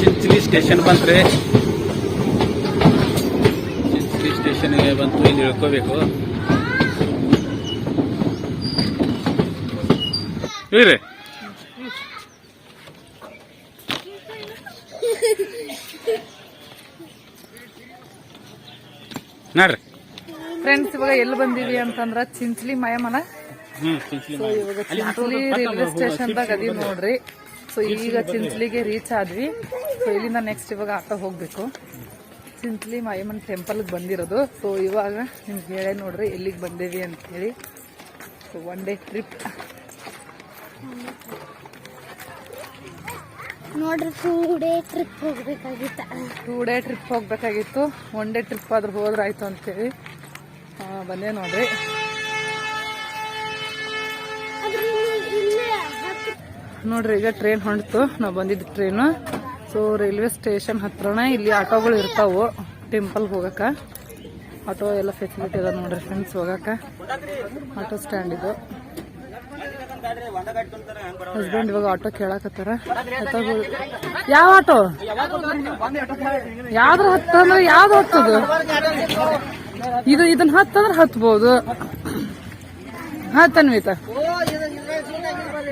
Chinchali station ಬಂತ್ರಿ Chinchali ಸ್ಟೇಷನ್ಗೆ ಬಂತು ಇಲ್ಲಿ ಇಳ್ಕೋಬೇಕು. ಇವ್ರಿ. ನೋಡ್ರಿ. ಫ್ರೆಂಡ್ಸ್ ಇವಾಗ ಎಲ್ಲಿ ಬಂದಿವಿ ಅಂತಂದ್ರ ಚಿಂಚಲಿ ಮಯಮನ ಹ್ಮ್ ಚಿಂಚಲಿ ರೈಲ್ವೆ ಸ್ಟೇಷನ್ ದಾಗ ಅದೀವಿ ನೋಡ್ರಿ. ಸೊ ಈಗ ಚಿಂಚಲಿಗೆ ರೀಚ್ ಆದ್ವಿ. ಸೊ ಇಲ್ಲಿಂದ ನೆಕ್ಸ್ಟ್ ಇವಾಗ ಆಟೋ ಹೋಗ್ಬೇಕು. ಚಿಂಚಲಿ ಮಯಮನ್ ಟೆಂಪಲ್ ಬಂದಿರೋದು. ಸೊ ಇವಾಗ ನಿಮ್ಗೆ ಹೇಳೇ ನೋಡ್ರಿ ಎಲ್ಲಿಗೆ ಬಂದೇವಿ ಅಂತ ಹೇಳಿ ಸೊ ಒನ್ ಡೇ ಟ್ರಿಪ್ ನೋಡ್ರಿ ಟೂ ಡೇ ಟ್ರಿಪ್ ಹೋಗ್ಬೇಕಾಗಿತ್ತು. ಟೂ ಡೇ ಟ್ರಿಪ್ ಹೋಗ್ಬೇಕಾಗಿತ್ತು. ಒನ್ ಡೇ ಟ್ರಿಪ್ ಆದ್ರೂ ಹೋದ್ರಾಯ್ತು ಅಂತೇಳಿ. ಬಂದೆ ನೋಡ್ರಿ. ನೋಡ್ರಿ, ಈಗ ಟ್ರೈನ್ ಹೊಂಟಿತು. ನಾವು ಬಂದಿದ್ದು ಟ್ರೈನು ಸೊ ರೈಲ್ವೆ ಸ್ಟೇಷನ್ ಹತ್ರನೇ ಇಲ್ಲಿ ಆಟೋಗಳು ಇರ್ತಾವು. ಟೆಂಪಲ್ ಹೋಗಕ ಆಟೋ ಎಲ್ಲ ಫೆಸಿಲಿಟಿ ಅದ ನೋಡ್ರಿ ಫ್ರೆಂಡ್ಸ್ ಹೋಗಕ ಆಟೋ ಸ್ಟ್ಯಾಂಡ್ ಇದು. ಹಸ್ಬೆಂಡ್ ಇವಾಗ ಆಟೋ ಕೇಳಕತ್ತಾರ. ಆಟೋ ಯಾವ ಆಟೋ ಯಾವ್ದ್ರ ಹತ್ತಂದ್ರೆ ಯಾವ್ದು ಹತ್ತದು? ಇದು ಇದನ್ನ ಹತ್ತಂದ್ರೆ ಹತ್ಬೋದು. ಹತ್ತನ್ವಿತ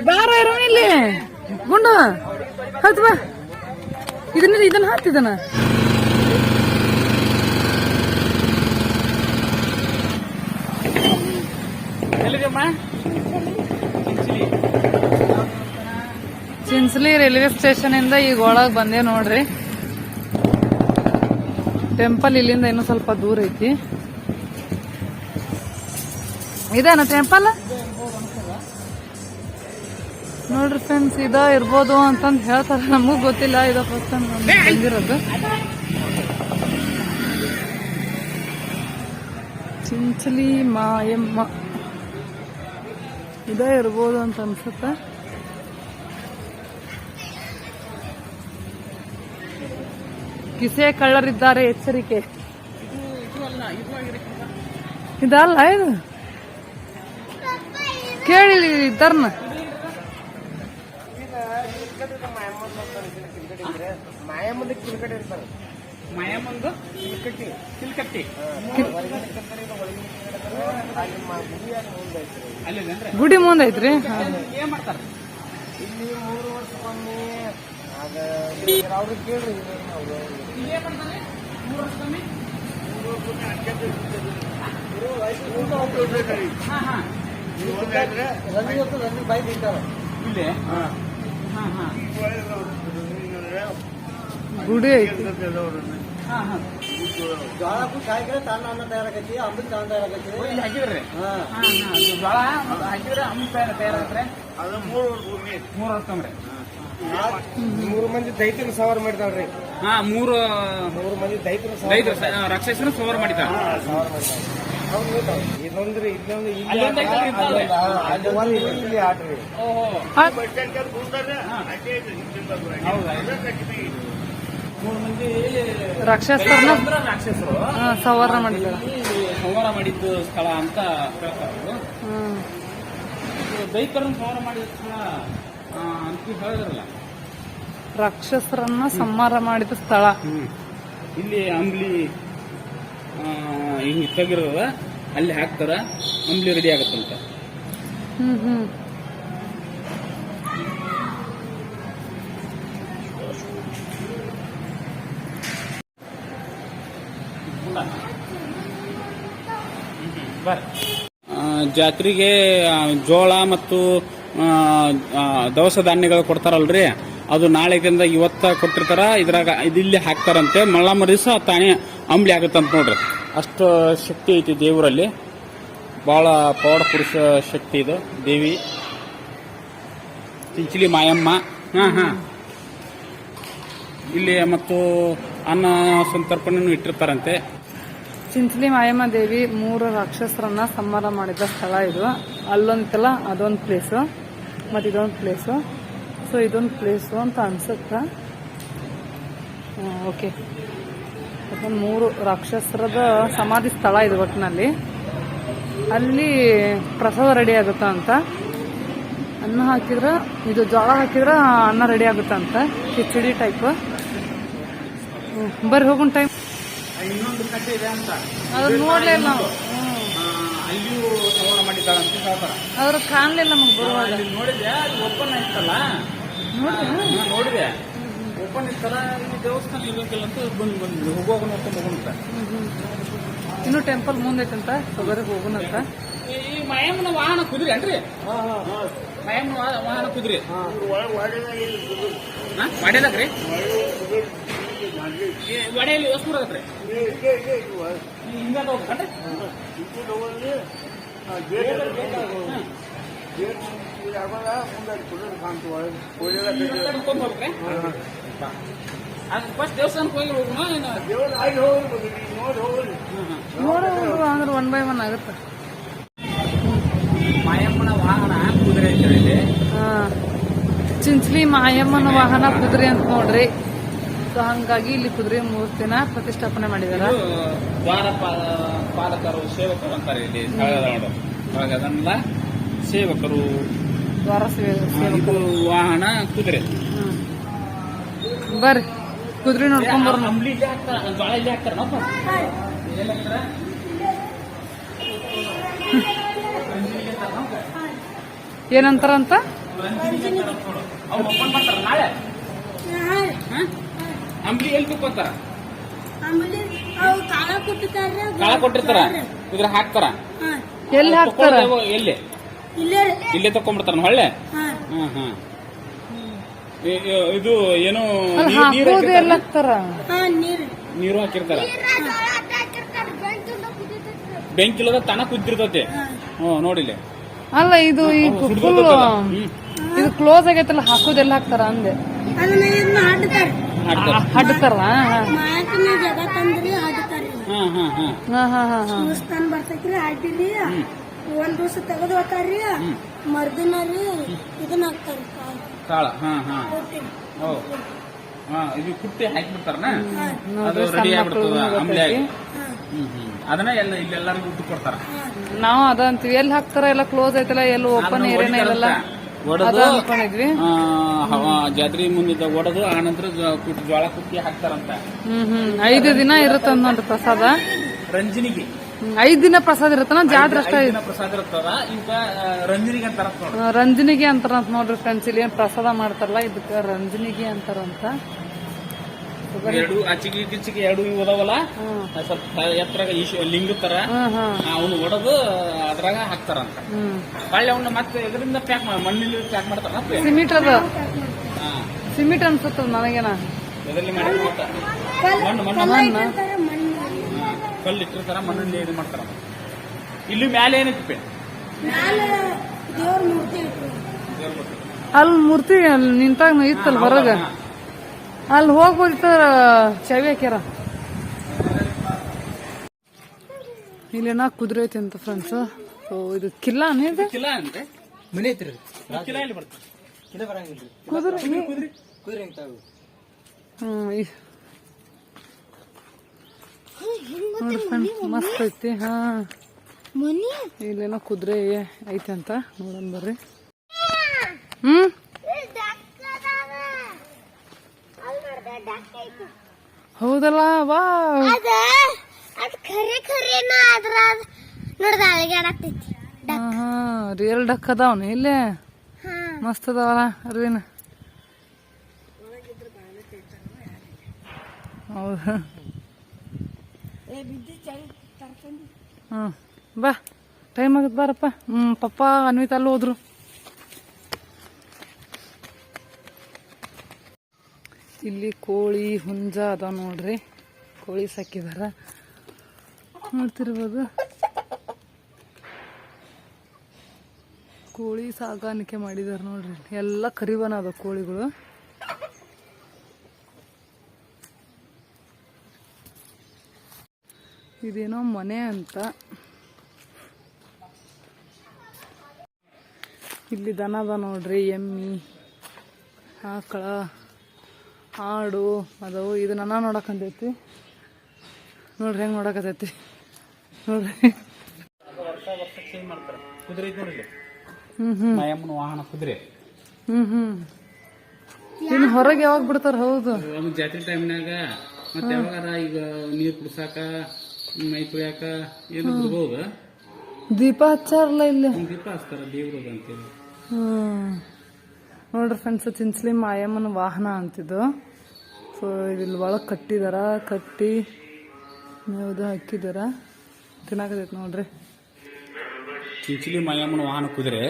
ಬಾರ ಇರೋ ಇಲ್ಲಿ. ಗುಂಡು. ಹತ್ ಬಾ. ಇದನ್ನ ಇದನ್ನ ಹತ್ತಿದನ ಎಲ್ಲಿದೆಯಮ್ಮ? ಚಿನ್ಸ್ಲಿ ರೈಲ್ವೆ ಸ್ಟೇಷನ್ ಇಂದ ಈಗ ಒಳಗ್ ಬಂದೆ ನೋಡ್ರಿ. ಟೆಂಪಲ್ ಇಲ್ಲಿಂದ ಇನ್ನೂ ಸ್ವಲ್ಪ ದೂರ ಐತಿ. ಇದೇನ ಟೆಂಪಲ್ ನೋಡ್ರಿ ಫ್ರೆಂಡ್ಸ್ ಇದ ಇರ್ಬೋದು ಅಂತಂದ್ ಹೇಳ್ತಾರೆ. ನಮಗೂ ಗೊತ್ತಿಲ್ಲ, ಇದ ಫಸ್ಟ್ ಟೈಮ್ ಬಂದಿರೋದು. ಚಿಂಚಲಿ ಮಾಯಮ್ಮ. ಇದ ಇರ್ಬೋದು ಅಂತ ಅನ್ಸುತ್ತೆ. ಕಿಸೆ ಕಳ್ಳರಿದ್ದಾರೆ ಎಚ್ಚರಿಕೆ. ಇದಲ್ಲ ಇದು ಕೇಳಿ ಇದ್ದಾರನ ಮಾಯಮ್ಮಂದು ಕಿಲ್ಕಟ್ಟಿ ಅಲ್ಲಿಂದ್ರೆ ಗುಡಿ ಮುಂದೆ ಐತ್ರಿ ಏನ್ ಮಾಡ್ತಾರ? ಇಲ್ಲೇ ಹಾ ಹಾ ಗುಡಿ ಐತಿ ಹಾ ಹಾ ಇಲ್ಲಿ ಹಾಕಿದ್ರಿ ಹಾ ಹಾ ಇದು ಜೋಳ ಹಾಕಿದ್ರೆ ಅಮ್ಮ ತಯಾರ ತಯಾರಾಗ್ರೆ ಮೂರು ವರ್ಷ ತೊಂಬ್ರಿ ಮೂರು ಮಂದಿ ದೈತ್ಯನ ಸವಾರ ಮಾಡಿದಾಳ್ರಿ ಹಾ ಮೂರು ಮೂರು ಮಂದಿ ದೈತ್ಯ ರೈತರು ರಾಕ್ಷಸನ ಸವಾರ ಮಾಡಿದ್ದಾರೆ. ಇದೊಂದ್ರಿ ಇಲ್ಲೊಂದು ಇಲ್ಲಿ ಅಲ್ಲೊಂದ್ ಅಲ್ಲಿ ಒಂದು ಆಟ್ರಿ ಓಹೋ. ಹೌದಾ? ಮೂರು ಮಂದಿ ರಾಕ್ಷಸರನ್ನ? ಅಂದ್ರೆ ರಾಕ್ಷಸರು. ಇಲ್ಲಿ ಸಂಹಾರ ಮಾಡಿದ್ದು ಸ್ಥಳ ಅಂತ ಹೇಳ್ತಾರೆ ಹ್ಮ್. ಸವಾರ ಸಂಹಾರ ಮಾಡಿದ ಸ್ಥಳ. ರಾಕ್ಷಸರನ್ನ ಸಂಹಾರ ಮಾಡಿದ ಸ್ಥಳ. ಇಲ್ಲಿ ಅಂಬ್ಲಿ ಹಿಂಗ್ ತೆಗಿರೋದ ಅಲ್ಲಿ ಹಾಕ್ತಾರ ಅಂಬ್ಲಿ ರೆಡಿ ಆಗತ್ತಂತ. ಹ್ಮ್ ಹ್ಮ್. ಜಾತ್ರೆಗೆ ಜೋಳ ಮತ್ತು ದವಸ ಧಾನ್ಯಗಳು ಕೊಡ್ತಾರಲ್ರಿ? ಅದು ನಾಳೆಗಿಂದ ಇವತ್ತ ಕೊಟ್ಟಿರ್ತಾರ, ಇದ್ರಾಗ ಇದಿಲ್ಲಿ ಹಾಕ್ತಾರಂತೆ. ಮಳ್ಳಮ್ಮ ದಿವಸ ತಾನೇ ಅಂಬ್ಲಿ ಆಗುತ್ತಂತೆ ನೋಡ್ರಿ. ಅಷ್ಟು ಶಕ್ತಿ ಐತಿ ದೇವರಲ್ಲಿ. ಭಾಳ ಪೌಡ ಪುರುಷ ಶಕ್ತಿ ಇದು ದೇವಿ. ಚಿಂಚಲಿ ಮಾಯಮ್ಮ. ಹಾ ಹಾ. ಇಲ್ಲಿ ಮತ್ತು ಅನ್ನ ಸಂತರ್ಪಣೆಯನ್ನು ಇಟ್ಟಿರ್ತಾರಂತೆ. ಚಿಂಚಲಿ ಮಾಯಮ್ಮ ದೇವಿ ಮೂರು ರಾಕ್ಷಸರನ್ನ ಸಂಹಾರ ಮಾಡಿದ ಸ್ಥಳ ಇದು. ಅಲ್ಲೊಂತಲ್ಲ ಅದೊಂದು ಪ್ಲೇಸು ಮತ್ತು ಇದೊಂದು ಪ್ಲೇಸು ಸೊ ಇದೊಂದು ಪ್ಲೇಸು ಅಂತ ಅನ್ಸುತ್ತಾ. ಓಕೆ ಅದೊಂದು ಮೂರು ರಾಕ್ಷಸರದ ಸಮಾಧಿ ಸ್ಥಳ ಇದು ಒಟ್ಟಿನಲ್ಲಿ ಅಲ್ಲಿ ಪ್ರಸಾದ ರೆಡಿ ಆಗುತ್ತಾ ಅಂತ. ಅನ್ನ ಹಾಕಿದ್ರೆ, ಇದು ಜೋಳ ಹಾಕಿದ್ರೆ ಅನ್ನ ರೆಡಿ ಆಗುತ್ತೆ ಅಂತ. ಕಿಚಡಿ ಟೈಪ್ ಬರ್ರಿ ಹೋಗೋಣ ಟೈಮ್ ಕಟ್ಟೆ ಇದೆ ಅಂತ. ಅದ್ರ ನೋಡ್ಲಿಲ್ಲ ನಾವು. ಅಲ್ಲಿಯೂ ಮಾಡಿದ್ದಾಳೆ ಅಂತ ಹೇಳ್ತಾರೆ. ಅವ್ರು ಕಾಣಲಿಲ್ಲ ನಮಗೆ ಬರುವಾಗ. ಅಲ್ಲಿ ನೋಡಿದೆ ಅದು ಓಪನ್ ಇತ್ತಲ್ಲ ನೋಡ್ರಿ ಹಾ, ನೋಡಿದೆ. ಓಪನ್ ಇತ್ತಲ್ಲ ಇಲ್ಲಿ ದೇವಸ್ಥಾನ ಇರ್ಬೇಕಿಲ್ಲ ಅಂತ ಬಂದು ಬಂದ್ವಿ ಹೋಗುವಾಗ ನೋಡ್ಕೊಂಡು ಹೋಗೋಣ ಇನ್ನು ಟೆಂಪಲ್ ಮುಂದೈತಂತ ಹೋಗೋಣ ಹೋಗುನಂತ ಈ ಮಯಮ್ಮನ ವಾಹನ ಕುದುರೆ ಅನ್ರಿ ಮಯಮ್ಮನ ವಾಹನ ಕುದುರೆ. ವಾಡ್ಯದಾಗ್ರಿ ವಡೆಯಲ್ಲಿ ಎಷ್ಟು ಹಿಂಗಾದ ಅದು ಫಸ್ಟ್ ದೇವಸ್ಥಾನಕ್ಕೆ ಹೋಗಿ ಅಂದ್ರೆ ಒನ್ ಬೈ ಒನ್ ಆಗುತ್ತೆ ಮಾಯಮ್ಮನ ವಾಹನ ಕುದುರೆ ಅಂತ ಹೇಳಿ ಚಿಂಚ್ಲಿ ಮಾಯಮ್ಮನ ವಾಹನ ಕುದುರೆ ಅಂತ ನೋಡ್ರಿ. ಸೊ ಹಂಗಾಗಿ ಇಲ್ಲಿ ಕುದುರೆ ಮೂರ್ತಿನ ಪ್ರತಿಷ್ಠಾಪನೆ ಮಾಡಿದ್ದಾರೆ ಇದು ದ್ವಾರ ಪಾ- ಪಾಲಕರು ಸೇವಕರು ಅಂತಾರೆ ಇಲ್ಲಿ ಅದನ್ನೆಲ್ಲ ಸೇವಕರು ದ್ವಾರ ಸೇವಕರು. ವಾಹನ ಕುದುರೆ. ಬರ್ರಿ. ಕುದುರೆ ನೋಡ್ಕೊಂಡ್ ಬರೋಣ ಅಂಬ್ಲಿ ಇಲ್ಲಿ ಹಾಕ್ತಾರ ಜ್ವಾಳ ಇಲ್ಲಿ ಹಾಕ್ತಾರ ಏನಂತಾರಂತ? ಅವ್ರು ಓಪನ್ ಮಾಡ್ತಾರ ನಾಳೆ. ಹ? ಅಂಬ್ಲಿ ಎಲ್ಲಿ ಆಮೇಲೆ ಅವು ಕಾಳ ಕೊಟ್ಟಿರ್ತಾರ? ಇದ್ರ ಹಾಕ್ತಾರ? ಎಲ್ಲಿ ಹಾಕ್ತಾರ? ಎಲ್ಲಿ? ಇಲ್ಲೇ ಇಲ್ಲೇ ತಕೊಂಡ್ಬಿಡ್ತಾರ ಹೊಳ್ಳೆ? ಹ್ಮ್ ಹ್ಮ್. ಇದು ಏನು ನೀರು ಹಾಕಿರ್ತಾರ? ನೀರು. ನೀರು ಹಾಕಿರ್ತಾರ? ಬೆಂಕಿ ಇಲ್ಲದ ತನ ಕುದ್ದಿರ್ತೈತಿ. ಹ್ಮ್ ನೋಡಿಲ್ಲ ಅಲ್ಲ ಇದು ಇದು ಕ್ಲೋಸ್ ಆಗೈತಲ್ಲ ಹಾಕೋದೆಲ್ಲ ಹಾಕ್ತಾರ ಅಂದೆ. ಹಾಡ್ತಾರೆ. ಜಗ ತಂದ್ರಿ ಹಾಡ್ತಾರೆ ಬರ್ತೈತ್ರಿ ಹಾಡಿರಿ ಒಂದ್ ದಿವಸ ತೆಗೆದು ಹೋಗ್ತಾರ್ರಿ ಮರ್ದಿನ ರೀ ಇದನ್ನ ಹಾಕ್ತಾರಿ ಕಾಳ. ಹಾ ಹಾ. ಓ. ಹಾ ಇದು ಕುಟ್ಟಿ ಹಾಕಿಬಿಡ್ತಾರನ? ಅದು ರೆಡಿ ಆಗ್ಬಿಡ್ತದ ಆಮ್ಲೆ ಆಗಿ ಅದನ್ನ ಎಲ್ಲ ಇಲ್ಲೆಲ್ಲರಿಗೂ ಊಟ ಕೊಡ್ತಾರ. ನಾವು ಅದಂತೀವಿ. ಎಲ್ಲಿ ಹಾಕ್ತಾರ ಎಲ್ಲ ಕ್ಲೋಸ್ ಐತಲ್ಲ ಎಲ್ಲ ಓಪನ್ ಏರಿಯಾನ ಇರಲ್ಲ. ಒಡೆದು ಜಾತ್ರೆ ಮುಂದಿದ್ದ ಒಡೆದು ಆ ನಂತರ ಜೋಳ ಕುಟ್ಟಿ ಹಾಕ್ತಾರಂತ. ಐದು ದಿನ ಇರುತ್ತ ನೋಡ್ರಿ ಪ್ರಸಾದ. ರಂಜನಿಗೆ. ಐದ್ ದಿನ ಪ್ರಸಾದ ಇರುತ್ತನ ಜಾತ್ರೆ ಅಷ್ಟೇ ಪ್ರಸಾದ ಇರ್ತದ ಈಗ ರಂಜನಿಗೆ ಅಂತಾರ ರಂಜನಿಗೆ ಅಂತಾರಂತ ನೋಡ್ರಿ ಫ್ರೆಂಡ್ಸ್ ಇಲ್ಲಿ ಏನ್ ಪ್ರಸಾದ ಮಾಡ್ತಾರಲ್ಲ ಇದಕ್ಕ ರಂಜನಿಗೆ ಅಂತಾರಂತ. ಎರಡು ಆಚಿಗೆ ಕಿಚ್ಚಿಗೆ ಎರಡು ಇವು ಅದಾವಲ್ಲ? ಸ್ವಲ್ಪ ಎತ್ತರ ಈಶ ಲಿಂಗ ತರ. ಅವನು ಒಡೆದು ಅದ್ರಾಗ ಹಾಕ್ತಾರಂತ. ಹ್ಮ್. ಹೊಳ್ಳಿ ಅವನ್ನ ಮತ್ತೆ ಇದರಿಂದ ಪ್ಯಾಕ್ ಮಣ್ಣಲ್ಲಿ ಪ್ಯಾಕ್ ಮಾಡ್ತಾರ ಸಿಮಿಟ್ ಅದ. ಸಿಮೆಂಟ್ ಅನ್ಸುತ್ತದ ನನಗೇನ? ಎದರಲ್ಲಿ ಮಾಡಿ ಮಣ್ಣು ಮಣ್ಣು ಕಲ್ಲು ಇಟ್ಟಿರ್ತಾರ ಮಣ್ಣಲ್ಲಿ ಇದು ಮಾಡ್ತಾರ. ಇಲ್ಲಿ ಮ್ಯಾಲೆ ಏನಿತ್ತು ಅಲ್ಲಿ ಮೂರ್ತಿ ಅಲ್ಲಿ ನಿಂತಾಗ ಇತ್ತಲ್ಲ ಹೊರಗ? ಅಲ್ಲಿ ಹೋಗ್ಬೋದಿತ್ತ ಚವಿ ಹಾಕ್ಯಾರ. ಇಲ್ಲೇನ ಕುದುರೆ ಐತಿ ಅಂತ ಫ್ರೆಂಡ್ಸ್ ಸೊ ಇದು ಕಿಲ್ಲ ಅಂದ್ರೆ ಮನೆ ಐತ್ರಿ ಬರ್ತದೆ. ಕುದುರೆ. ಕುದುರೆ ಕುದುರೆ. ನೋಡ್ರಿ ಫ್ರೆಂಡ್ಸ್ ಮಸ್ತ್ ಐತಿ ಹಾ. ಮನಿ? ಇಲ್ಲೇನೋ ಕುದುರೆ ಐತಿ ಅಂತ ನೋಡೋಣ ಬರ್ರಿ. ಹ್ಮ್? ಹೌದಲ್ಲ? ವಾ. ಅದ ಅದ್ ಖರೆ ಖರೇನ ಅದ್ರ ನೋಡ್ದ ಅಳಗ್ಯಾಡತೈತಿ ಹಾ ರಿಯಲ್ ಡಕ್ ಅದಾವನ ಇಲ್ಲೇ? ಹಾ. ಮಸ್ತ್ ಅದಾವಲ್ಲ ಅರ್ವಿನ ಹೌದು? ಹಾ ಬಾ. ಟೈಮ್ ಆಗತ್ ಬಾರಪ್ಪ. ಹ್ಮ್ ಪಪ್ಪ ಅನ್ವಿತ ಅಲ್ಲಿ ಹೋದ್ರು. ಇಲ್ಲಿ ಕೋಳಿ ಹುಂಜ ಅದ ನೋಡ್ರಿ. ಕೋಳಿ ಸಾಕಿದಾರ. ನೋಡ್ತಿರ್ಬೋದು. ಕೋಳಿ ಸಾಕಾಣಿಕೆ ಮಾಡಿದಾರ ನೋಡ್ರಿ. ಎಲ್ಲ ಕರಿವನ ಅದ ಕೋಳಿಗಳು. ಇದೇನೋ ಮನೆ ಅಂತ. ಇಲ್ಲಿ ದನ ನೋಡ್ರಿ, ಎಮ್ಮಿ, ಆಕಳ. ಆಡು ಅದಾವು ಇದು ನನ್ನ ನೋಡಕಂತೈತಿ. ನೋಡ್ರಿ ಹೆಂಗ್ ನೋಡಕತೈತಿ. ನೋಡ್ರಿ. ಕುದುರೆ ಮಾಯಮ್ಮನ ವಾಹನ ಕುದುರೆ. ಹ್ಮ್ ಹ್ಮ್. ಇನ್ನು ಹೊರಗೆ ಯಾವಾಗ ಬಿಡ್ತಾರ? ಹೌದು. ಜಾತ್ರೆ ಟೈಮ್ನಾಗ ಮತ್ತೆ ಯಾವಾಗಾರ ಈಗ ನೀರ್ ಕುಡ್ಸಾಕ ಮೈ ಕುಡಿಯಾಕ ಏನು ಬಿಡ್ಬೋದು ದೀಪ ಹಚ್ಚಾರಲ್ಲ ಇಲ್ಲಿ? ದೀಪ ಹಚ್ತಾರ ದೇವ್ರದ ಅಂತೇಳಿ. ಹ್ಮ್. ನೋಡ್ರಿ ಫ್ರೆಂಡ್ಸ್ ಚಿನ್ಸ್ಲಿ ಮಾಯಮ್ಮನ ವಾಹನ ಅಂತಿದ್ದು. ಸೊ ಇಲ್ಲಿ ಒಳಗೆ ಕಟ್ಟಿದಾರ ಕಟ್ಟಿ ಮೇವ್ದು ಹಾಕಿದಾರ. ತಿನ್ನಾಕತೈತಿ ನೋಡ್ರಿ. ಚಿಂಚಲಿ ಮಾಯಮ್ಮನ ವಾಹನ ಕುದುರೆ.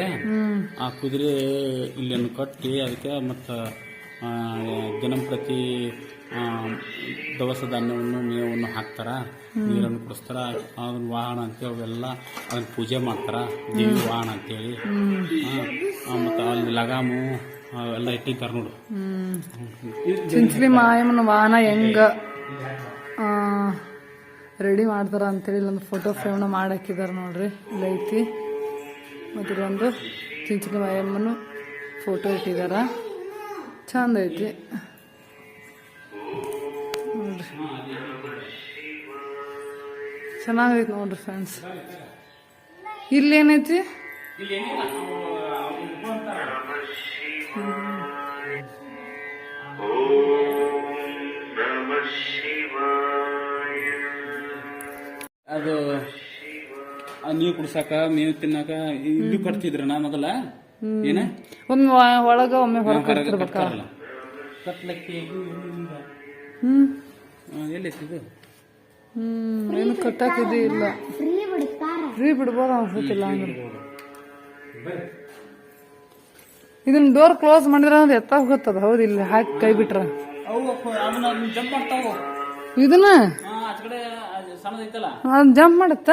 ಆ ಕುದುರೆ ಇಲ್ಲಿ ಕಟ್ಟಿ ಅದಕ್ಕೆ ಮತ್ತು ದಿನಂಪ್ರತಿ ದವಸ ಧಾನ್ಯವನ್ನು ಮೇವನ್ನು ಹಾಕ್ತಾರ. ನೀರನ್ನು ಕುಡಿಸ್ತಾರ. ಅದನ್ನ ವಾಹನ ಅಂತೇಳಿ ಅವೆಲ್ಲ ಅದನ್ನ ಪೂಜೆ ಮಾಡ್ತಾರ. ದೇವಿ ವಾಹನ ಅಂತೇಳಿ. ಮತ್ತು ಅಲ್ಲಿ ಲಗಾಮು ನೋಡು ಹ್ಮ್. ಮಾಯಮ್ಮನ ವಾಹನ ಹೆಂಗ? ರೆಡಿ ಮಾಡ್ತಾರ ಅಂತೇಳಿ ಇಲ್ಲೊಂದು ಫೋಟೋ ಫ್ರೇಮ್ನ ಮಾಡಾಕಿದಾರ ನೋಡ್ರಿ. ಐತಿ. ಮತ್ತು ಇಲ್ಲೊಂದು ಚಿಂಚಲಿ ಮಾಯಮ್ಮನ ಫೋಟೋ ಇಟ್ಟಿದಾರ. ಚಂದ ಐತಿ. ನೋಡ್ರಿ. ಚೆನ್ನಾಗೈತಿ ನೋಡ್ರಿ ಫ್ರೆಂಡ್ಸ್ ಇಲ್ಲೇನೈತಿ? ನೀರು ಕುಡ್ಸಾಕ ಮೇವು ತಿನ್ನಾಕ ಇಲ್ಲಿ ನಾ ಮೊದಲ. ಏನ? ಒಮ್ಮೆ ಒಳಗ ಒಮ್ಮೆ ಹೊರಗೆ ಕಟ್ತಾರಲ್ಲ. ಕಟ್ಲಕ್ಕೆ ಇದು ಹ್ಮ್. ಆ, ಎಲ್ಲೈತಿ ಇದು? ಹ್ಮ್ ಏನು ಕಟ್ಟಾಕ ಇದು ಇಲ್ಲ. ಫ್ರೀ ಬಿಡ್ಬೋದು ಅನ್ಸುತ್ತಿಲ್ಲ ಅಂದ್ರೆ ಇದನ್ನ ಡೋರ್ ಕ್ಲೋಸ್ ಮಾಡಿದ್ರ ಅದು ಎತ್ತ ಹೋಗುತ್ತದ? ಹೌದು ಇಲ್ಲಿ ಹಾಕಿ ಕೈ ಬಿಟ್ರ. ಇದನ್ನ? ಜಂಪ್ ಮಾಡುತ್ತ?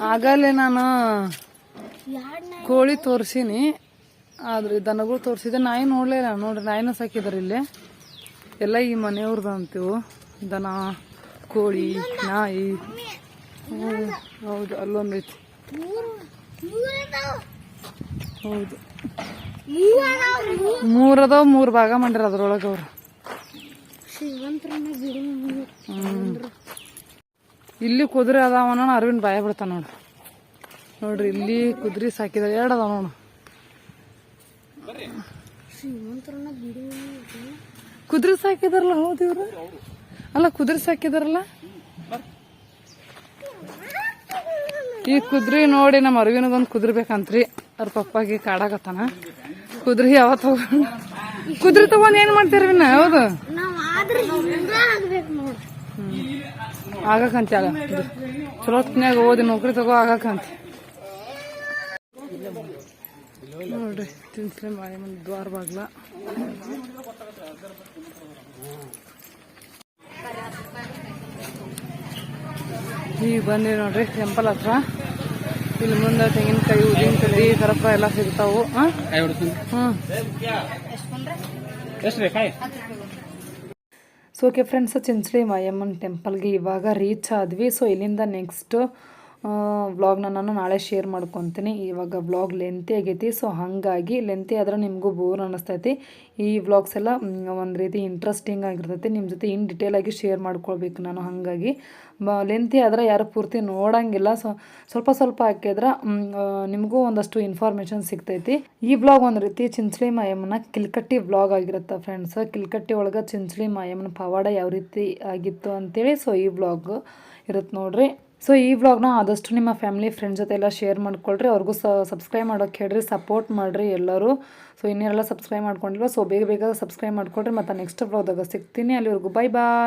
ಆಗಲೇ ನಾನು ಕೋಳಿ ತೋರ್ಸಿನಿ. ಆದ್ರೆ ದನಗಳು ತೋರಿಸಿದೆ. ನಾಯಿ ನೋಡ್ಲಿಲ್ಲ. ನೋಡ್ರಿ, ನಾಯಿನೂ ಸಾಕಿದಾರೆ ಇಲ್ಲಿ. ಎಲ್ಲ ಈ ಮನೆಯವ್ರದ್ದು ಅಂತೀವು. ದನ, ಕೋಳಿ, ನಾಯಿ. ಹೌದು ಅಲ್ಲೊಂದೈತಿ ಹೌದು. ಮೂರದವ್ ಮೂರ್ ಭಾಗ ಮಾಡ್ಯಾರ ಅದ್ರೊಳಗ ಅವ್ರು. ಇಲ್ಲಿ ಕುದುರೆ ಅದಾವನ ಅರವಿಂದ್ ಭಯ ಬಿಡ್ತಾನ ನೋಡ್ರಿ ನೋಡ್ರಿ ಇಲ್ಲಿ ಕುದುರೆ ಸಾಕಿದ್ರೆ ಎರಡು ಅದಾವ ನೋಡು. ಕುದುರೆ ಸಾಕಿದಾರಲ್ಲ ಹೌದು ಇವ್ರು? ಅಲ್ಲ ಕುದುರೆ ಸಾಕಿದಾರಲ್ಲ? ಈ ಕುದ್ರಿ ನೋಡಿ ನಮ್ಮ ಅರವಿನದೊಂದು ಕುದುರೆ ಬೇಕಂತ್ರಿ. ಅವ್ರ ಪಪ್ಪಾಗಿ ಕಾಡಾಕತ್ತಾನ ಕುದುರೆ ಯಾವ ತಗೊಂಡ್ ಕುದುರೆ ತಗೊಂಡ್ ಏನ್ ಮಾಡ್ತೀರಿ ಹೌದು. ಆಗಕಂತ ಆಗ. ಚಲೋ ಹೊತ್ತಿನಾಗ ಓದಿ ನೌಕರಿ ತಗೋ ಆಗಕಂತ ನೋಡ್ರಿ ತಿನ್ಸ್ರಿ ಮಾಡಿ ಮುಂದೆ ದ್ವಾರ ಬಾಗ್ಲ. ಈಗ ಬಂದಿ ನೋಡ್ರಿ ಟೆಂಪಲ್ ಹತ್ರ. ಇಲ್ಲಿ ಮುಂದೆ ತೆಂಗಿನಕಾಯಿ ಉದ್ದಿನಕಾಯಿ ಕರಪ ಎಲ್ಲ ಸಿಗ್ತಾವು. Hmm. So okay friends Chinchali ಮಾಯಮ್ಮನ ಟೆಂಪಲ್ಗೆ ಇವಾಗ ರೀಚ್ ಆದ್ವಿ. ಸೊ ಇಲ್ಲಿಂದ ನೆಕ್ಸ್ಟ್ ವ್ಲಾಗ್ನ ನಾನು ನಾಳೆ ಶೇರ್ ಮಾಡ್ಕೊತೀನಿ. ಇವಾಗ ವ್ಲಾಗ್ ಲೆಂತಿ ಆಗೈತಿ ಸೊ ಹಾಗಾಗಿ ಲೆಂತಿ ಆದ್ರೆ ನಿಮಗೂ ಬೋರ್ ಅನ್ನಿಸ್ತೈತಿ ಈ ವ್ಲಾಗ್ಸ್ ಎಲ್ಲ ಒಂದು ರೀತಿ ಇಂಟ್ರೆಸ್ಟಿಂಗ್ ಆಗಿರ್ತೈತಿ. ನಿಮ್ಮ ಜೊತೆ ಇನ್ ಆಗಿ ಶೇರ್ ಮಾಡ್ಕೊಳ್ಬೇಕು ನಾನು ಹಾಗಾಗಿ. ಲೆಂತಿ ಆದ್ರೆ ಯಾರು ಪೂರ್ತಿ ನೋಡಂಗಿಲ್ಲ. ಸೊ, ಸ್ವಲ್ಪ ಸ್ವಲ್ಪ ಹಾಕಿದ್ರೆ ನಿಮಗೂ ಒಂದಷ್ಟು ಇನ್ಫಾರ್ಮೇಷನ್ ಸಿಗ್ತೈತಿ. ಈ ವ್ಲಾಗ್ ಒಂದು ರೀತಿ ಚಿಂಚಲಿ ಮಾಯಮ್ಮನ ಕಿಲ್ಕಟ್ಟಿ ವ್ಲಾಗ್ ಆಗಿರುತ್ತೆ ಫ್ರೆಂಡ್ಸ್ ಕಿಲ್ಕಟ್ಟಿ ಒಳಗೆ ಚಿಂಚಲಿ ಮಾಯಮ್ಮನ ಪವಾಡ ಯಾವ ರೀತಿ ಆಗಿತ್ತು ಅಂತೇಳಿ ಸೊ ಈ ವ್ಲಾಗ್ ಇರುತ್ತೆ ನೋಡ್ರಿ. ಸೊ ಈ ವ್ಲಾಗ್ನ ಆದಷ್ಟು ನಿಮ್ಮ ಫ್ಯಾಮಿಲಿ ಫ್ರೆಂಡ್ಸ್ ಜೊತೆ ಎಲ್ಲ ಶೇರ್ ಮಾಡ್ಕೊಳ್ರಿ. ಅವ್ರಿಗೂ ಸಬ್ಸ್ಕ್ರೈಬ್ ಮಾಡೋಕೆ ಹೇಳ್ರಿ ಸಪೋರ್ಟ್ ಮಾಡಿರಿ ಎಲ್ಲರೂ. ಸೊ ಇನ್ನೆಲ್ಲ ಸಬ್ಸ್ಕ್ರೈಬ್ ಮಾಡ್ಕೊಂಡಿಲ್ವ ಸೊ ಬೇಗ ಬೇಗ ಸಬ್ಸ್ಕ್ರೈಬ್ ಮಾಡ್ಕೊಳ್ರಿ. ಮತ್ತು ನೆಕ್ಸ್ಟ್ ವ್ಲಾಗ್ದಾಗ ಸಿಗ್ತೀನಿ. ಅಲ್ಲಿವರೆಗೂ ಬೈ ಬಾಯ್